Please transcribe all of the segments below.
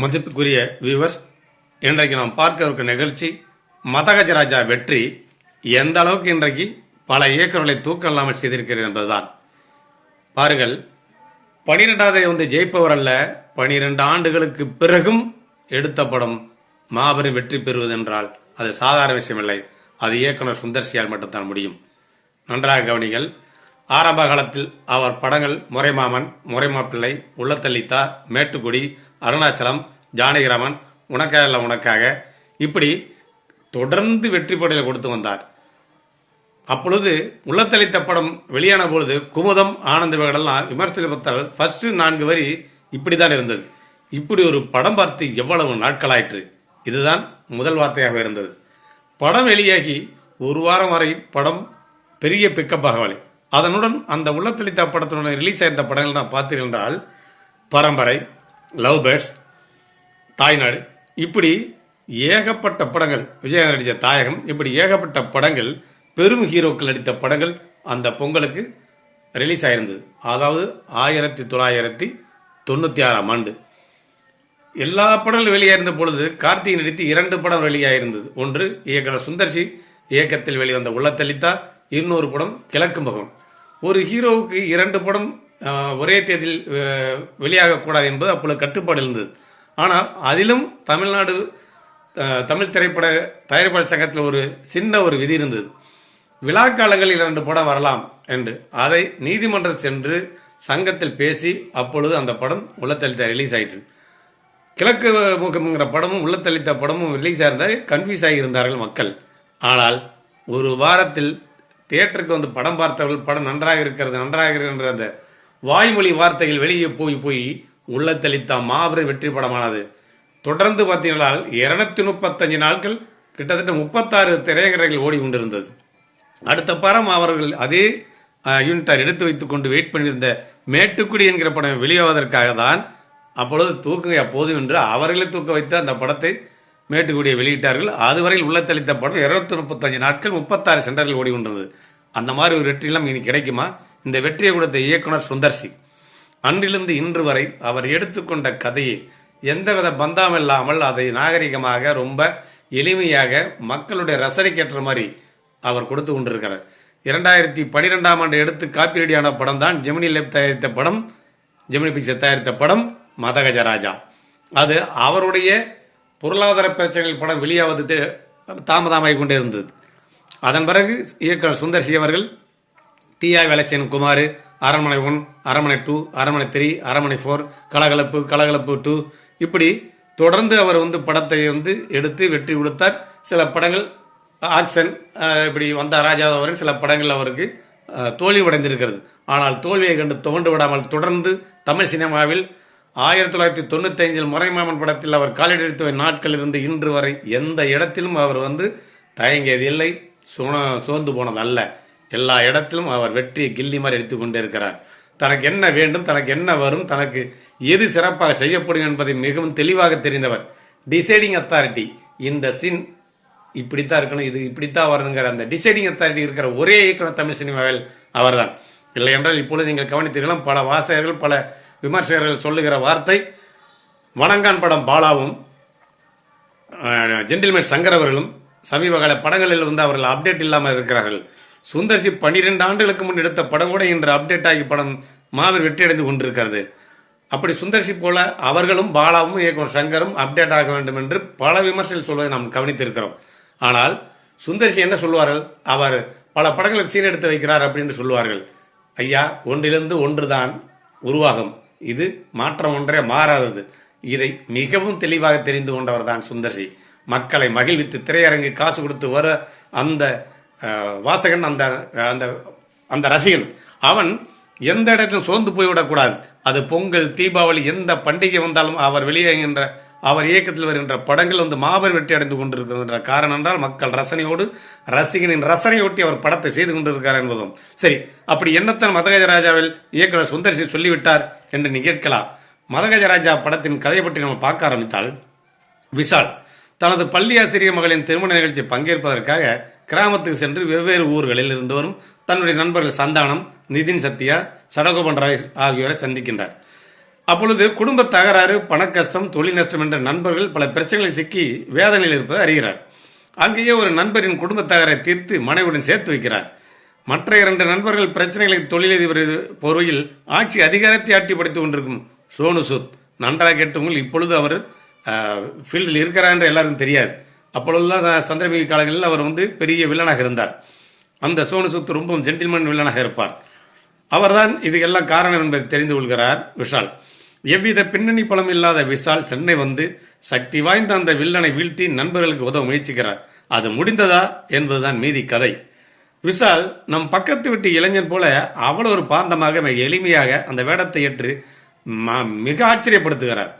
மதிப்புக்குரிய வியூவர்ஸ் இன்றைக்கு நாம் பார்க்க இருக்க நிகழ்ச்சி மதகஜராஜா வெற்றி எந்த அளவுக்கு இன்றைக்கு பல இயக்கங்களை தூக்கம் இல்லாமல் செய்திருக்கிறது என்பதுதான். பாருங்கள் பனிரெண்டாவதை வந்து ஜெயிப்பவர் அல்ல பனிரெண்டு ஆண்டுகளுக்கு பிறகும் எடுத்த படம் மாபெரும் வெற்றி பெறுவது என்றால் அது சாதாரண விஷயமில்லை அது இயக்குனர் சுந்தர்சியால் மட்டும்தான் முடியும். நன்றாக கவனிகள் ஆரம்ப காலத்தில் அவர் படங்கள் முறைமாமன் முறைமாப்பிள்ளை உள்ளத்தள்ளித்தா மேட்டுக்குடி அருணாச்சலம் ஜானகிராமன் உனக்காக இல்லை உனக்காக இப்படி தொடர்ந்து வெற்றி படையில் கொடுத்து வந்தார். அப்பொழுது உள்ளத்தளித்த படம் வெளியான பொழுது குமுதம் ஆனந்த விகடெல்லாம் விமர்சனத்தால் ஃபர்ஸ்ட் நான்கு வரி இப்படி தான் இருந்தது. இப்படி ஒரு படம் பார்த்து எவ்வளவு நாட்களாயிற்று. இதுதான் முதல் வார்த்தையாக இருந்தது. படம் வெளியாகி ஒரு வாரம் வரை படம் பெரிய பிக்கப் ஆகவில்லை அதனுடன் அந்த உள்ளத்தளித்த படத்தினுடன் ரிலீஸ் ஆயிருந்த படங்கள் நான் பார்த்தீர்கள் என்றால் பரம்பரை லவ் பேர்ட்ஸ் தாய்நாடு. இப்படி ஏகப்பட்ட படங்கள் விஜயகாந்த் நடித்த தாயகம் இப்படி ஏகப்பட்ட படங்கள் பெரும் ஹீரோக்கள் நடித்த படங்கள் அந்த பொங்கலுக்கு ரிலீஸ் ஆயிருந்தது. அதாவது ஆயிரத்தி தொள்ளாயிரத்தி தொண்ணூற்றி ஆறாம் ஆண்டு. எல்லா படங்களும் வெளியாயிருந்த பொழுது கார்த்திகை நடித்து இரண்டு படம் வெளியாயிருந்தது ஒன்று இயக்குனர் சுந்தர்சி இயக்கத்தில் வெளிவந்த உள்ளத்தளித்தா இன்னொரு படம் கிழக்கு முகம். ஒரு ஹீரோவுக்கு இரண்டு படம் ஒரே தேதியில் வெளியாகக்கூடாது என்பது அப்பொழுது கட்டுப்பாடு இருந்தது. ஆனால் அதிலும் தமிழ்நாடு தமிழ் திரைப்பட தயாரிப்பாளர் சங்கத்தில் ஒரு சின்ன ஒரு விதி இருந்தது. விழா காலங்களில் இரண்டு படம் வரலாம் என்று. அதை நீதிமன்றம் சென்று சங்கத்தில் பேசி அப்பொழுது அந்த படம் உள்ளத்தளித்த ரிலீஸ் ஆயிற்று. கிழக்கு முகம்ங்கிற படமும் உள்ளத்தளித்த படமும் ரிலீஸ் ஆயிருந்தால் கன்ஃபியூஸ் ஆகியிருந்தார்கள் மக்கள். ஆனால் ஒரு வாரத்தில் தியேட்டருக்கு வந்து படம் பார்த்தவர்கள் படம் நன்றாக இருக்கிறது நன்றாக இருக்கின்ற அந்த வாய்மொழி வார்த்தைகள் வெளியே போய் போய் உள்ளத்தளித்த மாபெரும் வெற்றி படமானது தொடர்ந்து பார்த்தீங்கன்னா இருநூத்தி முப்பத்தஞ்சு நாட்கள் கிட்டத்தட்ட முப்பத்தாறு திரையரங்குகள் ஓடி கொண்டிருந்தது. அடுத்த படம் அவர்கள் அதே யூனிட்டார் எடுத்து வைத்துக் கொண்டு வெயிட் பண்ணியிருந்த மேட்டுக்குடி என்கிற படம் வெளியாவதற்காக தான் அப்பொழுது தூக்குங்க போதும் என்று அவர்களே தூக்க வைத்து அந்த படத்தை மேட்டுக்குடியை வெளியிட்டார்கள். அதுவரையில் உள்ளத்தளித்த படம் இருநூத்தி முப்பத்தஞ்சு நாட்கள் முப்பத்தாறு சென்டர்கள் ஓடி கொண்டிருந்தது. அந்த மாதிரி ஒரு வெற்றியெல்லாம் இனி கிடைக்குமா? இந்த வெற்றியை கொடுத்த இயக்குனர் சுந்தர்சி. அன்றிலிருந்து இன்று வரை அவர் எடுத்துக்கொண்ட கதையை எந்தவித பந்தாம் இல்லாமல் அதை நாகரிகமாக ரொம்ப எளிமையாக மக்களுடைய ரசனைக்கேற்ற மாதிரி அவர் கொடுத்து கொண்டிருக்கிறார். இரண்டாயிரத்தி பனிரெண்டாம் ஆண்டு எடுத்து காப்பீடியான படம் தான் ஜெமினி லேப் தயாரித்த படம் ஜெமினி பிக்சர் தயாரித்த படம் மதகஜராஜா. அது அவருடைய பொருளாதார பிரச்சனைகள் படம் வெளியாவது தாமதமாகிக் கொண்டே இருந்தது. அதன் பிறகு இயக்குனர் சுந்தர்சி அவர்கள் டிஆர் வேலச்சேன் குமார் அரண்மனை ஒன் அரண்மனை டூ அரண்மனை த்ரீ அரண்மனை ஃபோர் கலகலப்பு கலகலப்பு டூ. இப்படி தொடர்ந்து அவர் வந்து படத்தை வந்து எடுத்து வெற்றி கொடுத்தார். சில படங்கள் ஆக்ஷன் இப்படி வந்த ராஜா சில படங்கள் அவருக்கு தோல்வி அடைந்திருக்கிறது. ஆனால் தோல்வியை கண்டு துவண்டு விடாமல் தொடர்ந்து தமிழ் சினிமாவில் ஆயிரத்தி தொள்ளாயிரத்தி தொண்ணூத்தி ஐந்தில் முறைமாமன் படத்தில் அவர் காலெடுத்த நாட்கள் இருந்து இன்று வரை எந்த இடத்திலும் அவர் வந்து தயங்கியது இல்லை சோன சோர்ந்து போனது அல்ல எல்லா இடத்திலும் அவர் வெற்றியை கில்லி மாதிரி எடுத்துக் கொண்டே இருக்கிறார். தனக்கு என்ன வேண்டும் தனக்கு என்ன வரும் தனக்கு எது சிறப்பாக செய்யப்படும் என்பதை மிகவும் தெளிவாக தெரிந்தவர். டிசைடிங் அத்தாரிட்டி இந்த சின் இப்படித்தான் இருக்கணும் இது இப்படித்தான் வரணுங்கிற அந்த டிசைடிங் அத்தாரிட்டி இருக்கிற ஒரே இயக்குனர் தமிழ் சினிமாவில் அவர்தான். இல்லை என்றால் இப்பொழுது நீங்கள் கவனித்தீர்களும் பல வாசகர்கள் பல விமர்சகர்கள் சொல்லுகிற வார்த்தை வணங்கான் படம் பாலாவும் ஜென்டில்மேன் சங்கர் அவர்களும் சமீப கால படங்களில் வந்து அவர்கள் அப்டேட் இல்லாமல் இருக்கிறார்கள். சுந்தர்சி பன்னிரெண்டு ஆண்டுகளுக்கு முன் எடுத்த படம் கூட இன்று அப்டேட் ஆகி படம் மாபெரும் வெற்றியடைந்து கொண்டிருக்கிறது. அப்படி சுந்தர்சி போல அவர்களும் பாலாவும் இயக்குனர் சங்கரும் அப்டேட் ஆக வேண்டும் என்று பல விமர்சனம் சொல்வதை நாம் கவனித்திருக்கிறோம். ஆனால் சுந்தர்சி என்ன சொல்வார்கள்? அவர் பல படங்களை சீன் எடுத்து வைக்கிறார் அப்படின்னு சொல்லுவார்கள் ஐயா ஒன்றிலிருந்து ஒன்றுதான் உருவாகும். இது மாற்றம் ஒன்றே மாறாதது. இதை மிகவும் தெளிவாக தெரிந்து கொண்டவர் தான் சுந்தர்சி மக்களை மகிழ்வித்து திரையரங்கு காசு கொடுத்து வர அந்த வாசகன் அந்த அந்த அந்த ரசிகன். அவன் எந்த இடத்திலும் சோர்ந்து போய்விடக்கூடாது. அது பொங்கல் தீபாவளி எந்த பண்டிகை வந்தாலும் அவர் வெளியேகின்ற அவர் இயக்கத்தில் வருகின்ற படங்கள் வந்து மாபெரும் வெற்றி அடைந்து கொண்டிருக்கின்ற காரணம் என்றால் மக்கள் ரசனையோடு ரசிகனின் ரசனையொட்டி அவர் படத்தை செய்து கொண்டிருக்கிறார் என்பதும். சரி அப்படி என்னத்தன் மதகஜராஜாவில் இயக்குனர் சுந்தர்சி சொல்லிவிட்டார் என்று நீ கேட்கலாம். மதகஜராஜா படத்தின் கதையை பற்றி நம்ம பார்க்க ஆரம்பித்தால் விஷால் தனது பள்ளி ஆசிரியர் மகளின் திருமண நிகழ்ச்சி பங்கேற்பதற்காக கிராமத்துக்கு சென்று வெவ்வேறு ஊர்களில் இருந்து வரும் தன்னுடைய நண்பர்கள் சந்தானம் நிதின் சத்யா சடகோபன் ராய் ஆகியோரை சந்திக்கின்றார். அப்பொழுது குடும்ப தகராறு பண கஷ்டம் தொழில் நஷ்டம் என்ற நண்பர்கள் பல பிரச்சனைகளில் சிக்கி வேதனையில் இருப்பதை அறிகிறார். அங்கேயே ஒரு நண்பரின் குடும்ப தகரை தீர்த்து மனைவியுடன் சேர்த்து வைக்கிறார். மற்ற இரண்டு நண்பர்கள் பிரச்சனைகளை தொழிலதிபர் பொறுவையில் ஆட்சி அதிகாரத்தை ஆட்டி படித்துக் கொண்டிருக்கும் சோனு சூத் நன்றாக கேட்டவங்கள் இப்பொழுது அவர் ஃபீல்டில் இருக்கிறார் என்று எல்லாருக்கும் தெரியாது. அப்பொழுதுதான் ச- காலங்களில் அவர் வந்து பெரிய வில்லனாக இருந்தார். அந்த சோனு சுத்து ரொம்பவும் ஜென்டில்மேன் வில்லனாக இருப்பார். அவர்தான் இதுக்கெல்லாம் காரணம் என்பதை தெரிந்து கொள்கிறார் விஷால். எவ்வித பின்னணி பலம் இல்லாத விஷால் சென்னை வந்து சக்தி வாய்ந்த அந்த வில்லனை வீழ்த்தி நண்பர்களுக்கு உதவ முயற்சிக்கிறார். அது முடிந்ததா என்பதுதான் மீதி கதை. விஷால் நம் பக்கத்து வீட்டு இளைஞன் போல அவ்வளோ ஒரு பாந்தமாக மிக எளிமையாக அந்த வேடத்தை ஏற்று ம- மிக ஆச்சரியப்படுத்துகிறார்.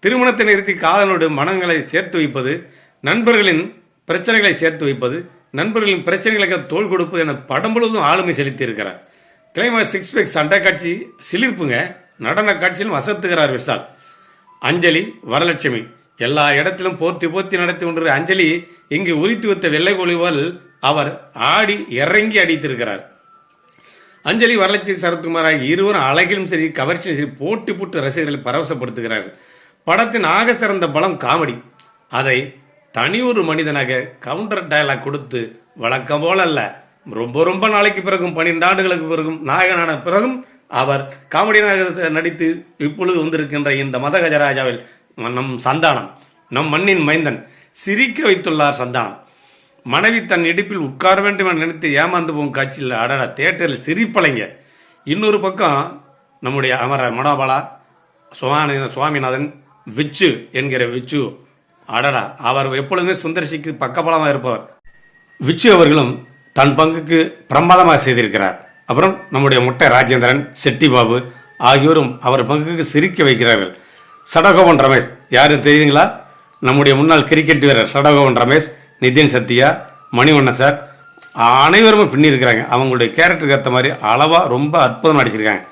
திருமணத்தை நிறுத்தி காதலோடு மனங்களை சேர்த்து வைப்பது நண்பர்களின் பிரச்சனைகளை சேர்த்து வைப்பது நண்பர்களின் பிரச்சனைகளுக்கு தோள் கொடுப்பது என படம் முழுவதும் ஆளுமை செலுத்தி இருக்கிறார் கிளைமாக்ஸ் சிக்ஸ் பேக் சண்டை காட்சி சிலிர்ப்புங்க. நடன காட்சியிலும் வசத்துகிறார் விஷால். அஞ்சலி வரலட்சுமி. எல்லா இடத்திலும் போர்த்தி போர்த்தி நடத்தி கொண்டிருக்கிற அஞ்சலி இங்கு உரித்து வைத்த வெள்ளை ஒளிவால் அவர் ஆடி இறங்கி அடித்திருக்கிறார். அஞ்சலி வரலட்சுமி சரத்குமார் ஆகிய இருவரும் அழகிலும் சரி கவர்ச்சியும் சரி போட்டி போட்டு ரசிகர்களை பரவசப்படுத்துகிறார்கள். படத்தின் ஆக சிறந்த பலம் காமெடி. அதை தனி ஒரு மனிதனாக கவுண்டர் டயலாக் கொடுத்து வழக்கம் போல அல்ல. ரொம்ப ரொம்ப நாளைக்கு பிறகும் பன்னிரண்டு ஆண்டுகளுக்கு பிறகும் நாயகனான பிறகும் அவர் காமெடியனாக நடித்து இப்பொழுது வந்திருக்கின்ற இந்த மத கஜராஜாவில் நம் சந்தானம் நம் மண்ணின் மைந்தன் சிரிக்க வைத்துள்ளார் சந்தானம். மனைவி தன் இடுப்பில் உட்கார வேண்டும் என நினைத்து ஏமாந்து போகும் காட்சியில் அடட தேட்டரில் சிரிப்பலைங்க. இன்னொரு பக்கம் நம்முடைய அமரர் மனோபாலா சுவாமி சுவாமிநாதன் விச்சு என்கிற விச்சு அடடா அவர் எப்பொழுதுமே சுந்தர்சிக்கு பக்கபலமாக இருப்பவர். விச்சு அவர்களும் தன் பங்குக்கு பிரமாதமாக செய்திருக்கிறார். அப்புறம் நம்முடைய முட்டை ராஜேந்திரன் செட்டி பாபு ஆகியோரும் அவர் பங்குக்கு சிரிக்க வைக்கிறார்கள். சடகோவன் ரமேஷ் யாரும் தெரியுதுங்களா? நம்முடைய முன்னாள் கிரிக்கெட் வீரர் சடகோவன் ரமேஷ் நிதின் சத்யா மணிவண்ணன் சார் அனைவருமே பின்னிருக்கிறாங்க. அவங்களுடைய கேரக்டருக்கு ஏற்ற மாதிரி அளவாக ரொம்ப அற்புதமாக நடிச்சிருக்காங்க.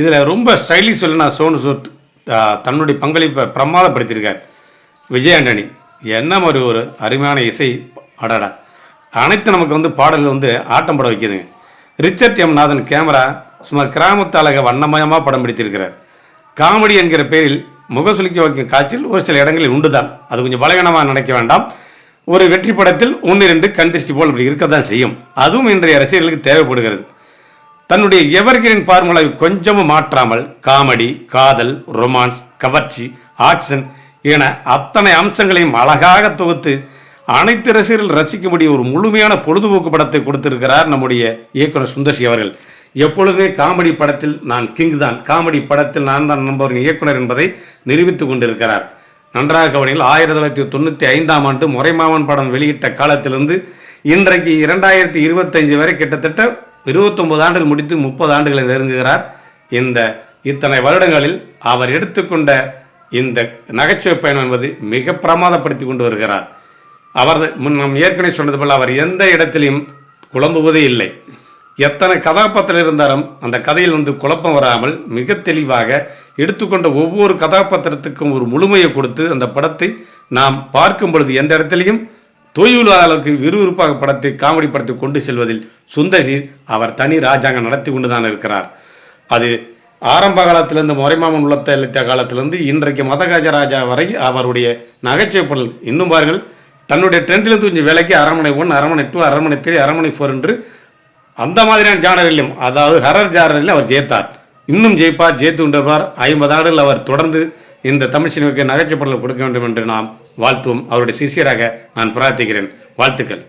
இதில் ரொம்ப ஸ்டைலிஷ் சொல்லி நான் சோனு சூட் தன்னுடைய பங்களிப்பை பிரமாதப்படுத்தியிருக்கார். விஜய் ஆண்டனி என்ன மாதிரி ஒரு அருமையான இசை? அடடா. அனைத்து நமக்கு வந்து பாடல்கள் வந்து ஆட்டம் பட வைக்கிதுங்க ரிச்சர்ட் எம். நாதன் கேமரா சும்மா கிராமத்து அழக வண்ணமயமாக படம் பிடித்திருக்கிறார். காமெடி என்கிற பேரில் முகசுலிக்க வைக்கும் காட்சியில் ஒரு சில இடங்களில் உண்டுதான். அது கொஞ்சம் பலகீனமாக நினைக்க வேண்டாம். ஒரு வெற்றி படத்தில் ஒன்று ரெண்டு கண் திருஷ்டி போல் இப்படி இருக்க தான் செய்யும். அதுவும் இன்றைய ரசிகர்களுக்கு தேவைப்படுகிறது. தன்னுடைய எவர்கிரீன் ஃபார்முலாவை கொஞ்சமும் மாற்றாமல் காமெடி காதல் ரொமான்ஸ் கவர்ச்சி ஆக்ஷன் என அத்தனை அம்சங்களையும் அழகாக தொகுத்து அனைத்து ரசிகர்கள் ரசிக்கும்படி ஒரு முழுமையான பொழுதுபோக்கு படத்தை கொடுத்திருக்கிறார் நம்முடைய இயக்குனர் சுந்தர்ஷி அவர்கள். எப்பொழுதுமே காமெடி படத்தில் நான் கிங் தான். காமெடி படத்தில் நான் தான் நம்பவரின் இயக்குனர் என்பதை நிரூபித்துக் கொண்டிருக்கிறார். நன்றாக கவனியில் ஆயிரத்தி தொள்ளாயிரத்தி தொண்ணூற்றி ஐந்தாம் ஆண்டு முறைமாமன் படம் வெளியிட்ட காலத்திலிருந்து இன்றைக்கு இரண்டாயிரத்தி இருபத்தஞ்சு வரை கிட்டத்தட்ட இருபத்தொம்பது ஆண்டுகள் முடித்து முப்பது ஆண்டுகளை நெருங்குகிறார். இந்த இத்தனை வருடங்களில் அவர் எடுத்துக்கொண்ட இந்த நகைச்சுவை பயணம் என்பது மிக பிரமாதப்படுத்தி கொண்டு வருகிறார். அவர் முன் நாம் ஏற்கனவே சொன்னது போல் அவர் எந்த இடத்திலையும் குழம்புவதே இல்லை. எத்தனை கதாபாத்திரம் இருந்தாலும் அந்த கதையில் வந்து குழப்பம் வராமல் மிக தெளிவாக எடுத்துக்கொண்ட ஒவ்வொரு கதாபாத்திரத்துக்கும் ஒரு முழுமையை கொடுத்து அந்த படத்தை நாம் பார்க்கும் பொழுது எந்த இடத்திலையும் தொய்வில்லாத அளவுக்கு விறுவிறுப்பாக படத்தை காமெடி படத்தை கொண்டு செல்வதில் சுந்தரி அவர் தனி ராஜாங்கம் நடத்தி கொண்டு தான் இருக்கிறார். அது ஆரம்ப காலத்திலேருந்து முறைமாமன் உள்ளத்தை இழுத்த காலத்திலிருந்து இன்றைக்கு மதகஜராஜா வரை அவருடைய நகைச்சுவை பொருள் இன்னும் பாருங்கள். தன்னுடைய ட்ரெண்டிலிருந்து கொஞ்சம் விலைக்கு அரண்மனை ஒன் அரண்மனை டூ அரண்மனை த்ரீ அரண்மனை ஃபோர் என்று அந்த மாதிரியான ஜானரிலும் அதாவது ஹரர் ஜானரிலும் அவர் ஜெயித்தார். இன்னும் ஜெயிப்பார் ஜெயித்து கொண்டிருப்பார். ஐம்பது ஆண்டுகள் அவர் தொடர்ந்து இந்த தமிழ் சினிமாவுக்கு நகைச்சுவை பொருள் கொடுக்க வேண்டும் என்று நாம் வாழ்த்துவோம். அவருடைய சிசியராக நான் பிரார்த்திக்கிறேன். வாழ்த்துக்கள்.